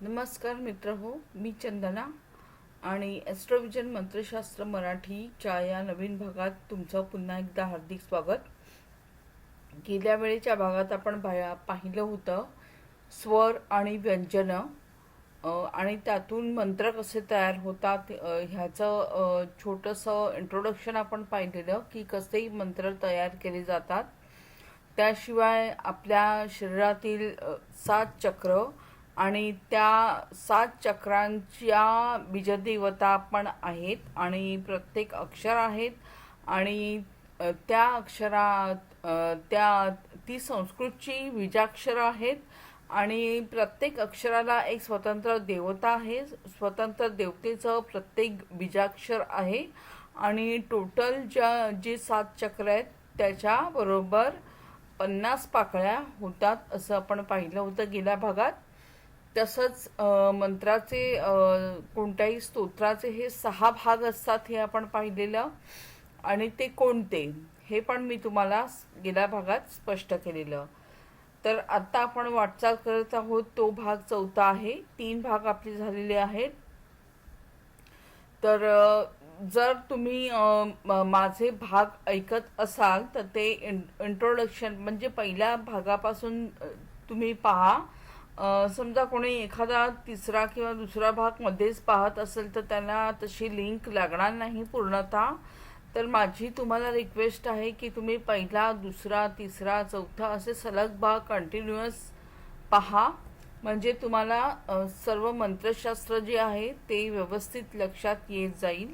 नमस्कार मित्र हो मी चंदना आणि ॲस्ट्रोविजन मंत्रशास्त्र मराठीच्या या नवीन भागात तुमचं पुन्हा एकदा हार्दिक स्वागत. गेल्या वेळेच्या भागात आपण पाया पाहिलं होतं स्वर आणि व्यंजनं आणि त्यातून मंत्र कसे तयार होतात ह्याचं छोटंसं इंट्रोडक्शन आपण पाहिलेलं की कसेही मंत्र तयार केले जातात. त्याशिवाय आपल्या शरीरातील सात चक्र आणि त्या सात चक्रांच्या बीजदेवता पण आहेत आणि प्रत्येक अक्षर आहेत. आणि त्या अक्षरात त्या ती संस्कृतची बीजाक्षरं आहेत. आणि प्रत्येक अक्षराला एक स्वतंत्र देवता आहे. स्वतंत्र देवतेचं प्रत्येक बीजाक्षर आहे. आणि टोटल ज्या जे सात चक्र आहेत त्याच्याबरोबर पन्नास पाकळ्या होतात असं आपण पाहिलं होतं गेल्या भागात. तसंच मंत्राचे कोणत्याही स्तोत्राचे हे सहा भाग असतात हे आपण पाहिलेलं. आणि ते कोणते? हे पण मी तुम्हाला गेल्या भागात स्पष्ट केलेलं. तर आत्ता आपण वाटचाल करत आहोत तो भाग चौथा आहे. तीन भाग आपले झालेले आहेत. तर जर तुम्ही म- माझे भाग ऐकत असाल तर ते इंट्रोडक्शन म्हणजे पहिल्या भागापासून तुम्ही पहा. समजा कोणी एखादा तिसरा किंवा दुसरा भाग मध्येच पाहत असेल तर त्यांना तशी लिंक लागणार नाही पूर्णतः. तर माझी तुम्हाला रिक्वेस्ट आहे की तुम्ही पहिला दुसरा तिसरा चौथा असे सलग भाग कंटिन्युअस पहा. म्हणजे तुम्हाला सर्व मंत्रशास्त्र जे आहे ते व्यवस्थित लक्षात येत जाईल.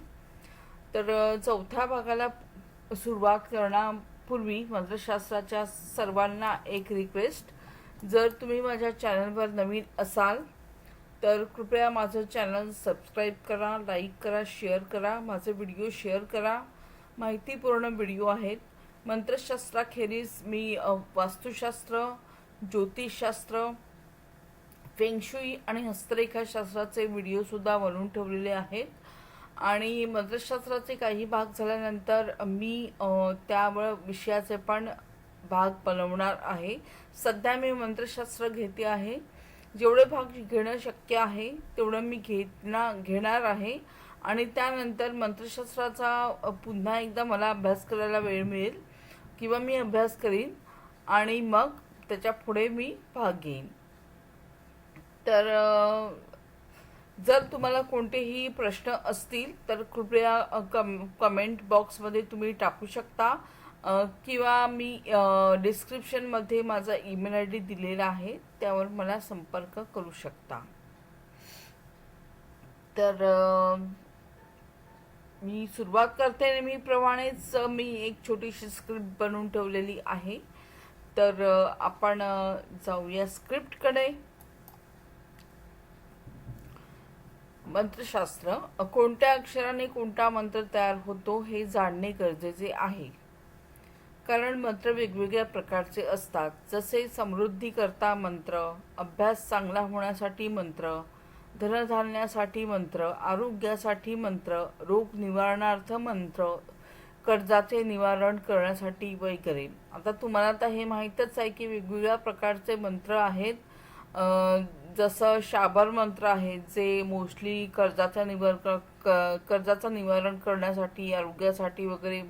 तर चौथ्या भागाला सुरुवात करण्यापूर्वी मंत्रशास्त्राच्या सर्वांना एक रिक्वेस्ट जर तुम्ही माझ्या चॅनलवर नवीन असाल तर कृपया माझं चॅनल सबस्क्राईब करा लाईक करा शेअर करा माझे व्हिडिओ शेअर करा. माहितीपूर्ण व्हिडिओ आहेत. मंत्रशास्त्राखेरीज मी वास्तुशास्त्र ज्योतिषशास्त्र फेंगशुई आणि हस्तरेखाशास्त्राचे व्हिडिओसुद्धा बनवून ठेवलेले आहेत. आणि मंत्रशास्त्राचे काही भाग झाल्यानंतर मी त्यावर विषयाचे पण भाग बनवणार आहे. सध्या मी मंत्रशास्त्र घेते आहे. जेवढे भाग घेणं शक्य आहे तेवढं मी घेणार घेणार आहे. आणि त्यानंतर मंत्रशास्त्राचा पुन्हा एकदा मला अभ्यास करायला वेळ मिळेल किंवा मी अभ्यास करीन आणि मग त्याच्या पुढे मी भाग घेईन. तर जर तुम्हाला कोणतेही प्रश्न असतील तर कृपया कम कमेंट बॉक्समध्ये तुम्ही टाकू शकता. किंवा मी डिस्क्रिप्शनमध्ये माझा ईमेल आय डी दिलेला आहे त्यावर मला संपर्क करू शकता. तर मी सुरुवात करते नेहमीप्रमाणेच. मी एक छोटीशी स्क्रिप्ट बनवून ठेवलेली आहे. तर आपण जाऊया स्क्रिप्टकडे मंत्रशास्त्र. कोणत्या अक्षराने कोणता मंत्र तयार होतो हे जाणणे गरजेचे आहे. कारण मंत्र वेगवेगळ्या प्रकारचे असतात. जसे समृद्धीकरता मंत्र अभ्यास चांगला होण्यासाठी मंत्र धनधान्यासाठी मंत्र आरोग्यासाठी मंत्र रोग निवारणार्थ मंत्र कर्जाचे निवारण करण्यासाठी वगैरे. आता तुम्हाला तर हे माहीतच आहे की वेगवेगळ्या प्रकारचे मंत्र आहेत. जसं शाबर मंत्र आहे जे मोस्टली कर्जाचा निवार क- क- कर्जाचं निवारण करण्यासाठी आरोग्यासाठी वगैरे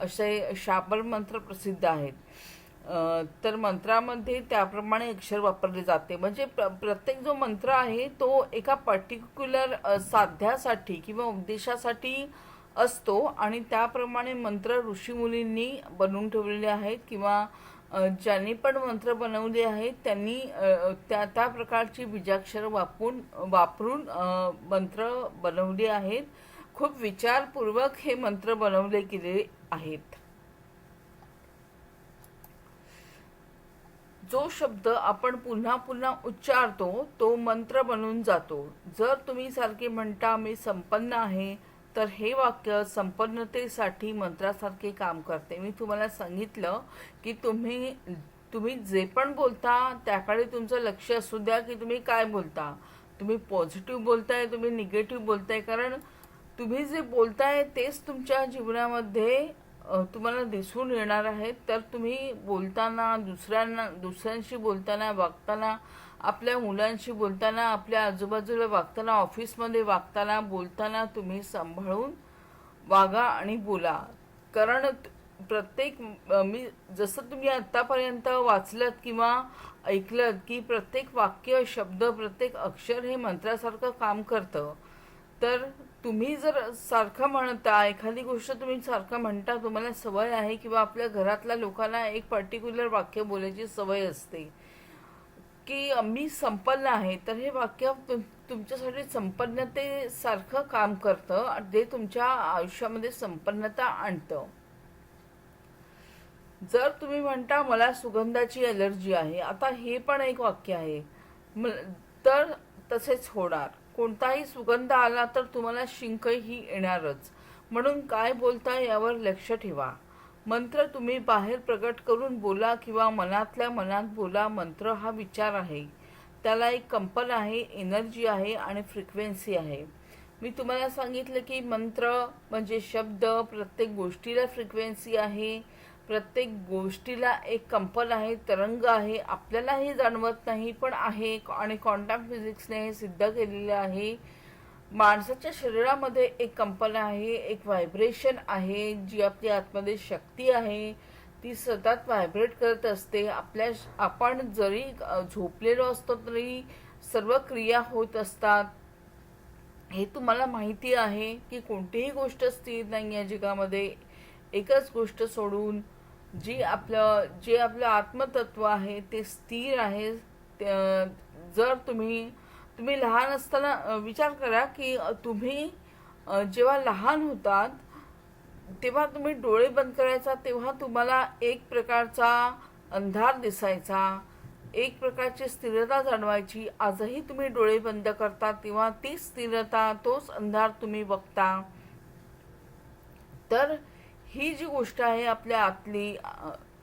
असे शापर मंत्र प्रसिद्ध आहेत. तर मंत्रामध्ये त्याप्रमाणे अक्षर वापरले जाते. म्हणजे प्र प्रत्येक जो मंत्र आहे तो एका पर्टिक्युलर साध्यासाठी किंवा उद्देशासाठी असतो आणि त्याप्रमाणे मंत्र ऋषीमुलींनी बनवून ठेवलेले आहेत किंवा ज्यांनी पण मंत्र बनवले आहेत त्यांनी त्या त्या प्रकारची बीजाक्षर वापरून वापरून मंत्र बनवले आहेत. खूप विचारपूर्वक हे मंत्र बनवले गेले आहेत. जो शब्द आपण पुन्हा पुन्हा उच्चारतो तो मंत्र बनून जातो. जर तुम्ही सारखे म्हणता मी संपन्न आहे तर हे वाक्य संपन्नतेसाठी मंत्रासारखे काम करते. मी तुम्हाला सांगितलं की तुम्ही तुम्ही जे पण बोलता त्याकडे तुमचं लक्ष असू द्या की तुम्ही काय बोलता. तुम्ही पॉझिटिव्ह बोलताय तुम्ही निगेटिव्ह बोलताय कारण तुम्ही जे बोलताय तेच तुमच्या जीवनामध्ये तुम्हाला दिसून येणार आहे. तर तुम्ही बोलताना दुसऱ्यांना दुसऱ्यांशी बोलताना वागताना आपल्या मुलांशी बोलताना आपल्या आजूबाजूला वागताना ऑफिसमध्ये वागताना बोलताना तुम्ही सांभाळून वागा आणि बोला. कारण प्रत्येक मी जसं तुम्ही आत्तापर्यंत वाचलत किंवा ऐकलत की प्रत्येक वाक्य शब्द प्रत्येक अक्षर हे मंत्रासारखं काम करतं. तर तुम्ही जर सारखं म्हणता एखादी गोष्ट तुम्ही सारखं म्हणता तुम्हाला सवय आहे किंवा आपल्या घरातल्या लोकांना एक पर्टिक्युलर वाक्य बोलायची सवय असते. की मी संपन्न आहे तर हे वाक्य तुमच्यासाठी संपन्नतेसारखं काम करतं जे तुमच्या आयुष्यामध्ये संपन्नता आणतं. जर तुम्ही म्हणता मला सुगंधाची एलर्जी आहे आता हे पण एक वाक्य आहे. तर तसेच होणार. कोणताही सुगंध आला तर तुम्हाला शिंकही येणारच. म्हणून काय बोलता यावर लक्ष ठेवा. मंत्र तुम्ही बाहेर प्रकट करून बोला किंवा मनातल्या मनात बोला मंत्र हा विचार आहे. त्याला एक कंपन आहे एनर्जी आहे आणि फ्रिक्वेन्सी आहे. मी तुम्हाला सांगितलं की मंत्र म्हणजे शब्द प्रत्येक गोष्टीला फ्रिक्वेन्सी आहे. प्रत्येक गोष्टीला एक कंपन आहे तरंग आहे आपल्याला हे जाणवत नाही पण आहे. आणि क्वांटम फिजिक्सने हे सिद्ध केलेलं आहे. माणसाच्या शरीरामध्ये एक कंपन आहे एक व्हायब्रेशन आहे जी आपली आतमध्ये शक्ती आहे. ती सतत व्हायब्रेट करत असते. आपल्या आपण जरी झोपलेलो असतो तरी सर्व क्रिया होत असतात. हे तुम्हाला माहिती आहे की कोणतीही गोष्ट स्थिर नाही आहे जगामध्ये. एकच गोष्ट सोडून जी आपलं जे आपलं आत्मतत्व आहे ते स्थिर आहे जर तुम्ही तुम्ही लहान असताना विचार करा की तुम्ही जेव्हा लहान होतात तेव्हा तुम्ही डोळे बंद करायचा तेव्हा तुम्हाला एक प्रकारचा अंधार दिसायचा एक प्रकारची स्थिरता जाणवायची. आजही तुम्ही डोळे बंद करता तेव्हा ती स्थिरता तोच अंधार तुम्ही बघता. तर ही जी गोष्ट आहे आपल्या आतली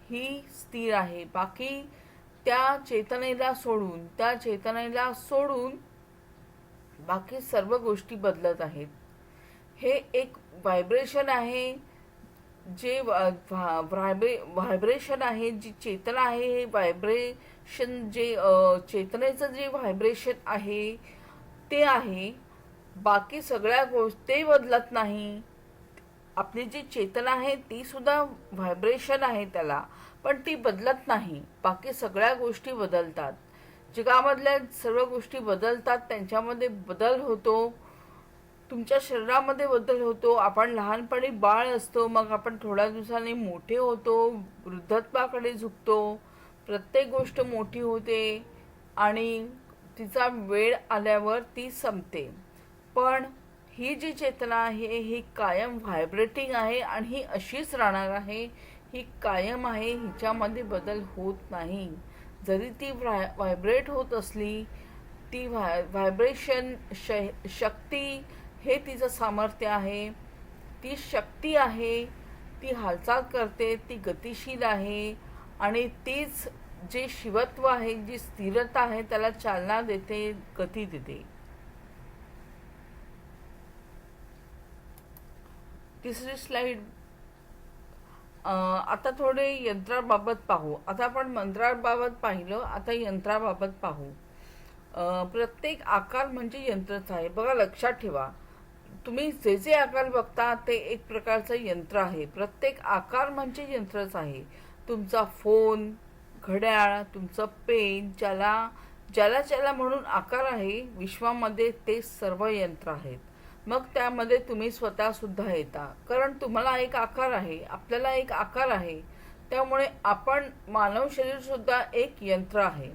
ही स्थिर आहे. बाकी त्या चेतनेला सोडून त्या चेतनेला सोडून बाकी सर्व गोष्टी बदलत आहेत. हे एक व्हायब्रेशन आहे जे व्हायब्रे व्हायब्रेशन आहे जी चेतना आहे हे व्हायब्रेशन जे चेतनेचं जे व्हायब्रेशन आहे ते आहे. बाकी सगळ्या गोष्टी बदलत नाही. आपली जी चेतना आहे ती सुद्धा व्हायब्रेशन आहे त्याला. पण ती बदलत नाही. बाकी सगळ्या गोष्टी बदलतात. जगामधल्या सर्व गोष्टी बदलतात. त्यांच्यामध्ये बदल होतो. तुमच्या शरीरामध्ये बदल होतो. आपण लहानपणी बाळ असतो. मग आपण थोड्या दिवसांनी मोठे होतो. वृद्धत्वाकडे झुकतो. प्रत्येक गोष्ट मोठी होते. आणि तिचा वेळ आल्यावर ती संपते. पण ही जी चेतना आहे ही कायम व्हायब्रेटिंग आहे आणि ही अशीच राहणार आहे ही कायम आहे हिच्यामध्ये बदल होत नाही. जरी ती व्हाय व्हायब्रेट होत असली ती व्हाय व्हायब्रेशन श शक्ती हे तिचं सामर्थ्य आहे. ती शक्ती आहे ती हालचाल करते ती गतिशील आहे आणि तीच जे शिवत्व आहे जी स्थिरता आहे त्याला चालना देते गती देते. तिसरी स्लाईड आता थोडे यंत्राबाबत पाहू. आता आपण मंत्राबाबत पाहिलं आता यंत्राबाबत पाहू. प्रत्येक आकार म्हणजे यंत्रच आहे. बघा लक्षात ठेवा. तुम्ही जे जे आकार बघता ते एक प्रकारचं यंत्र आहे. प्रत्येक आकार म्हणजे यंत्रच आहे. तुमचा फोन घड्याळ तुमचं पेन ज्याला ज्याला ज्याला म्हणून आकार आहे विश्वामध्ये ते सर्व यंत्र आहेत. मग त्यामध्ये तुम्ही स्वतः सुद्धा येता. कारण तुम्हाला एक आकार आहे आपल्याला एक आकार आहे. त्यामुळे आपण मानव शरीर सुद्धा एक यंत्र आहे.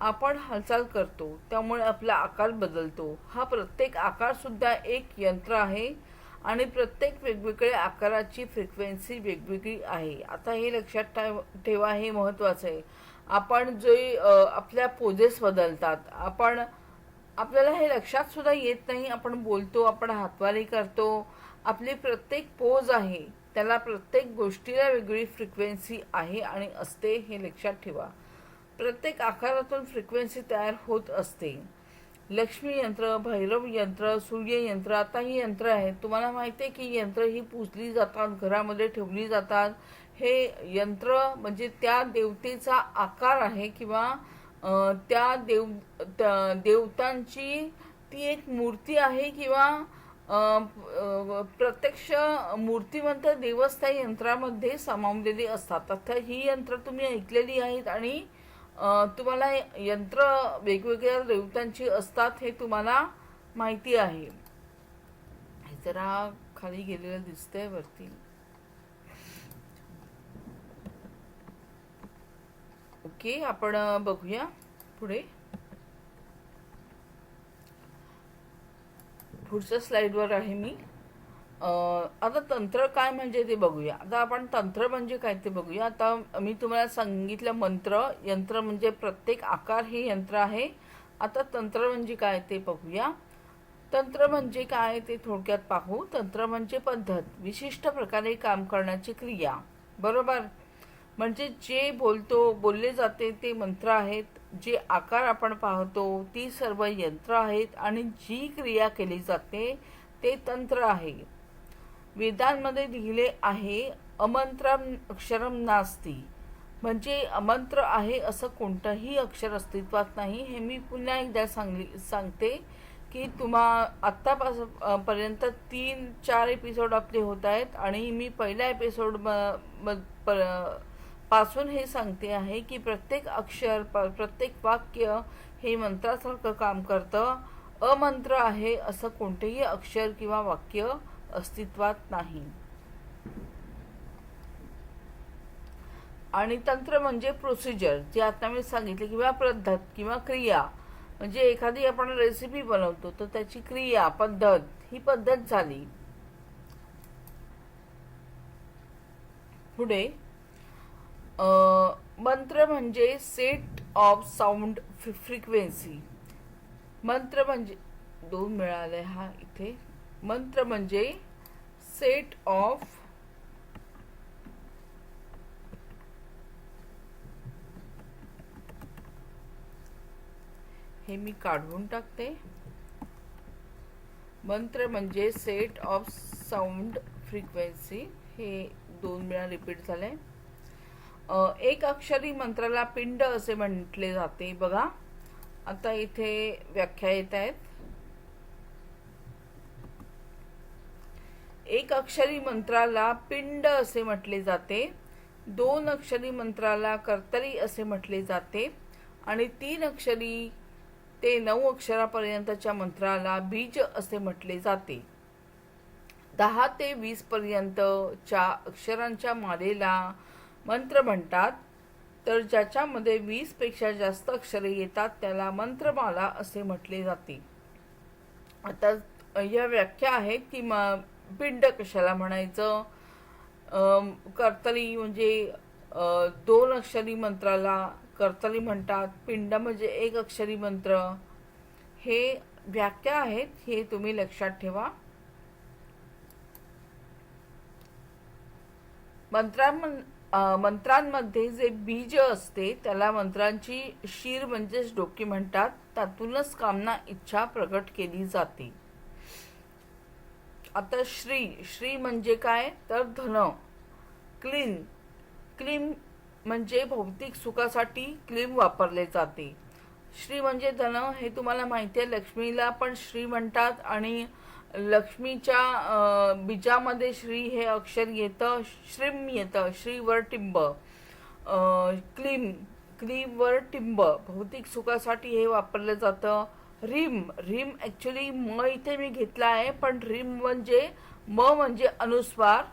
आपण हालचाल करतो त्यामुळे आपला आकार बदलतो. हा प्रत्येक आकार सुद्धा एक यंत्र आहे आणि प्रत्येक वेगवेगळ्या आकाराची फ्रिक्वेन्सी वेगवेगळी आहे. आता हे लक्षात ठेव- ठेवा हे महत्त्वाचं आहे. आपण जे आपल्या पोजेस बदलतात. आपण आपल्याला हे लक्षात सुद्धा येत नाही आपण बोलतो आपण हातवारी करतो. आपली प्रत्येक पोज आहे त्याला प्रत्येक गोष्टीला वेगळी फ्रिक्वेन्सी आहे आणि असते हे लक्षात ठेवा. प्रत्येक आकारातून फ्रिक्वेन्सी तयार होत असते. लक्ष्मी यंत्र भैरव यंत्र सूर्य यंत्र आता ही यंत्र आहेत. तुम्हाला माहिती आहे की यंत्र ही पूजली जातात घरामध्ये ठेवली जातात. हे यंत्र म्हणजे त्या देवतेचा आकार आहे किंवा त्या देव त्या देवतांची ती एक मूर्ती आहे किंवा प्रत्यक्ष मूर्तिमंत देवस्था यंत्रामध्ये सामावलेली असतात. आता ही यंत्र तुम्ही ऐकलेली आहेत आणि तुम्हाला यंत्र वेगवेगळ्या देवतांची असतात हे तुम्हाला माहिती आहे. हे जरा खाली गेलेलं दिसतंय वरती. ओके आपण बघूया पुढे. पुढच्या स्लाइडवर आहे मी. आता तंत्र काय म्हणजे ते बघूया. आता आपण तंत्र म्हणजे काय ते बघूया. आता मी तुम्हाला सांगितलं मंत्र यंत्र म्हणजे प्रत्येक आकार हे यंत्र आहे. आता तंत्र म्हणजे काय ते बघूया. तंत्र म्हणजे काय ते थोडक्यात पाहू. तंत्र म्हणजे पद्धत. विशिष्ट प्रकारे काम करण्याची क्रिया. बरोबर? म्हणजे जे बोलतो बोलले जाते ते मंत्र आहेत जे आकार आपण पाहतो ती सर्व यंत्र आहेत आणि जी क्रिया केली जाते ते तंत्र आहे. वेदांमध्ये लिहिले आहे अमंत्रम अक्षरम नास्ती. म्हणजे अमंत्र आहे असं कोणतंही अक्षर अस्तित्वात नाही. हे मी पुन्हा एकदा सांगली सांगते की तुम्हा आत्तापासून पर्यंत तीन चार एपिसोड आपले होत आहेत आणि मी पहिल्या एपिसोड म म पर पासून हे सांगते आहे की प्रत्येक अक्षर प- प्रत्येक वाक्य हे मंत्रासारखं काम करतं. अमंत्र आहे असं कोणतेही अक्षर किंवा वाक्य अस्तित्वात नाही. आणि तंत्र म्हणजे प्रोसिजर जे आता मी सांगितले किंवा पद्धत किंवा क्रिया. म्हणजे एखादी आपण रेसिपी बनवतो तर त्याची क्रिया पद्धत ही पद्धत झाली. पुढे मंत्र म्हणजे सेट ऑफ साऊंड फ्रिक्वेन्सी मंत्र म्हणजे दोन मिळाले हा इथे. मंत्र म्हणजे सेट ऑफ हे मी काढून टाकते. मंत्र म्हणजे सेट ऑफ साऊंड फ्रिक्वेन्सी हे दोन वेळा रिपीट झालंय. एक अक्षरी मंत्राला पिंड असे म्हटले जाते. बघा. आता इथे व्याख्या येत आहेत. एक अक्षरी मंत्राला पिंड असे म्हटले जाते. दोन अक्षरी मंत्राला कर्तरी असे म्हटले जाते. आणि तीन अक्षरी ते नऊ अक्षरापर्यंतच्या मंत्राला बीज असे म्हटले जाते. दहा ते वीस पर्यंतच्या अक्षरांच्या मालेला मंत्र म्हणतात. तर ज्याच्यामध्ये वीसपेक्षा जास्त अक्षरे येतात त्याला मंत्रमाला असे म्हटले जाते. आता या व्याख्या आहेत की म पिंड कशाला म्हणायचं? कर्तरी म्हणजे दोन अक्षरी मंत्राला कर्तरी म्हणतात. पिंड म्हणजे एक अक्षरी मंत्र. हे व्याख्या आहेत हे तुम्ही लक्षात ठेवा. मंत्रा मंत्रांमध्ये जे बीज असते त्याला मंत्रांची शीर म्हणजेच डोकी म्हणतात. त्यातूनच कामना इच्छा प्रकट केली जाते. आता श्री श्री म्हणजे काय? तर धन. क्लीन. क्लीम म्हणजे भौतिक सुखासाठी क्लीम वापरले जाते. श्री म्हणजे धन हे तुम्हाला माहिती आहे. लक्ष्मीला पण श्री म्हणतात आणि लक्ष्मीच्या बीजामध्ये श्री हे अक्षर येतं श्रीम येतं श्रीवर टिंब. क्लीम क्लीमवर टिंब. भौतिक सुखासाठी हे वापरलं जातं. रिम रिम ॲक्च्युली म इथे मी घेतला आहे पण रिम म्हणजे म म्हणजे अनुस्वार.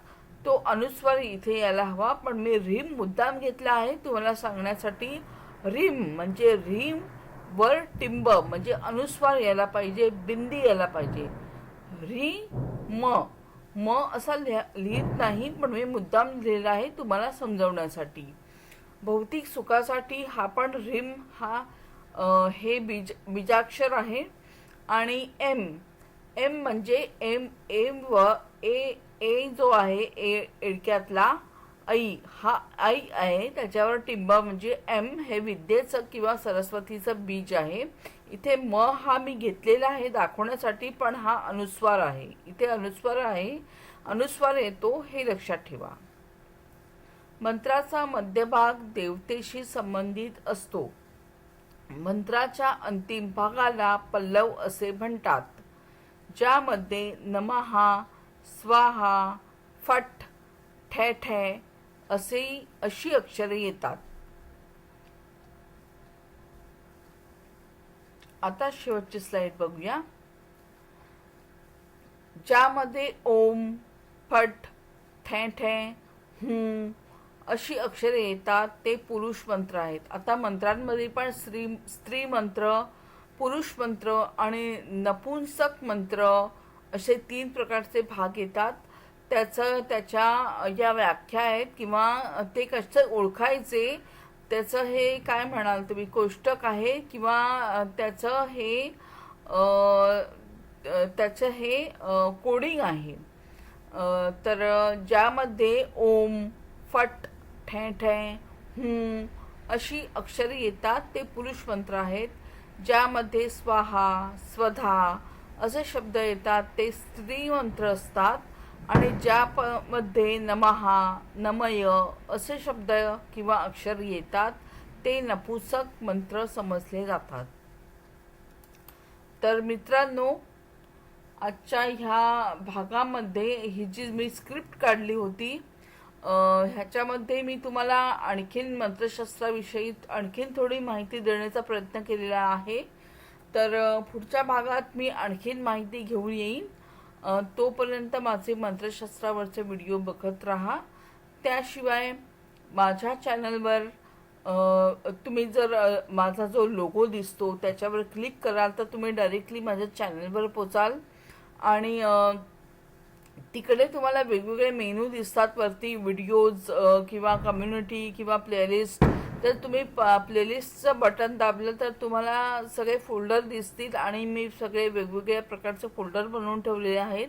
तो अनुस्वार इथे यायला हवा पण मी रिम मुद्दाम घेतला आहे तुम्हाला सांगण्यासाठी. रिम म्हणजे रिम वर टिंब म्हणजे अनुस्वार यायला पाहिजे बिंदी यायला पाहिजे. री म. म असा लिहा लिहित नाही पण मी मुद्दाम लिहिलेला आहे तुम्हाला समजवण्यासाठी. भौतिक सुखासाठी हा पण रिम हा हे बीज बीजाक्षर आहे. आणि एम एम म्हणजे एम एम व ए ए जो आहे ए एडक्यातला ऐ हा आई आहे त्याच्यावर टिंबा म्हणजे एम हे विद्येचं किंवा सरस्वतीचं बीज आहे. इथे म हा मी घेतलेला आहे दाखवण्यासाठी पण हा अनुस्वार आहे. इथे अनुस्वार आहे. अनुस्वार येतो हे लक्षात ठेवा. मंत्राचा मध्यभाग देवतेशी संबंधित असतो. मंत्राच्या अंतिम भागाला पल्लव असे म्हणतात ज्यामध्ये नमहा स्वाहा फट ठे ठे असे अशी अक्षरे येतात. आता शेवटची स्लाइड बघूया. ज्यामध्ये ओम फट ठे ठे हूं अशी अक्षरे येतात ते पुरुष मंत्र आहेत. आता मंत्रांमध्ये पण स्त्री स्त्री मंत्र पुरुष मंत्र आणि नपुंसक मंत्र असे तीन प्रकारचे भाग येतात. त्याचं त्याच्या या व्याख्या आहेत किंवा ते कसं ओळखायचे त्याचं हे काय म्हणाल तुम्ही? कोष्टक आहे किंवा त्याचं हे त्याचं हे कोडिंग आहे. तर ज्यामध्ये ओम फट ठे ठे हूं अशी अक्षरे येतात ते पुरुष मंत्र आहेत. ज्यामध्ये स्वाहा स्वधा असे शब्द येतात ते स्त्री मंत्र असतात. आणि ज्या नमहा नमय असे शब्द किंवा अक्षर येतात ते नपुसक मंत्र समजले जातात. तर मित्रांनो आजच्या ह्या भागामध्ये ही जी मी स्क्रिप्ट काढली होती ह्याच्यामध्ये मी तुम्हाला आणखीन मंत्रशास्त्राविषयी आणखीन थोडी माहिती देण्याचा प्रयत्न केलेला आहे. तर पुढच्या भागात मी आणखीन माहिती घेऊन येईन. तोपर्यंत माझे मंत्रशास्त्रावरचे व्हिडिओ बघत राहा. त्याशिवाय माझ्या चॅनलवर तुम्ही जर माझा जो लोगो दिसतो त्याच्यावर क्लिक कराल तर तुम्ही डायरेक्टली माझ्या चॅनलवर पोचाल. आणि तिकडे तुम्हाला वेगवेगळे मेनू दिसतात. वरती व्हिडिओज किंवा कम्युनिटी किंवा प्लेलिस्ट तर तुम्ही प्लेलिस्टचं बटन दाबलं तर तुम्हाला सगळे फोल्डर दिसतील आणि मी सगळे वेगवेगळ्या प्रकारचे फोल्डर बनवून ठेवलेले आहेत.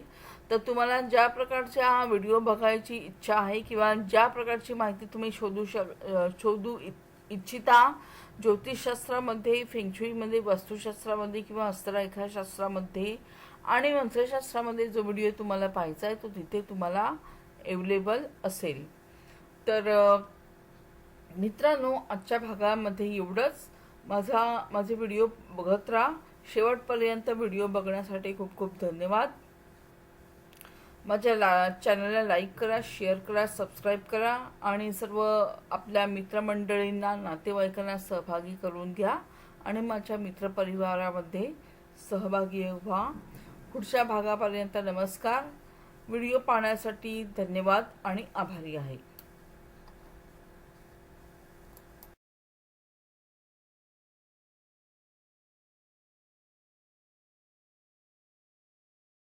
तर तुम्हाला ज्या प्रकारच्या व्हिडिओ बघायची इच्छा आहे किंवा ज्या प्रकारची माहिती तुम्ही शोधू शक शोधू इ- इच्छिता ज्योतिषशास्त्रामध्ये फेंगशुईमध्ये वास्तुशास्त्रामध्ये किंवा हस्तरेखाशास्त्रामध्ये आणि मंत्रशास्त्रामध्ये जो व्हिडिओ तुम्हाला पाहायचा आहे तो तिथे तुम्हाला अवेलेबल असेल. तर मित्रांनो आजच्या भागामध्ये एवढंच. माझा माझे व्हिडिओ बघत राहा. शेवटपर्यंत व्हिडिओ बघण्यासाठी खूप खूप धन्यवाद. माझ्या ला चॅनलला लाईक करा शेअर करा सबस्क्राईब करा आणि सर्व आपल्या मित्रमंडळींना नातेवाईकांना सहभागी करून घ्या आणि माझ्या मित्रपरिवारामध्ये सहभागी व्हा. पुढच्या भागापर्यंत नमस्कार. व्हिडिओ पाहण्यासाठी धन्यवाद आणि आभारी आहे.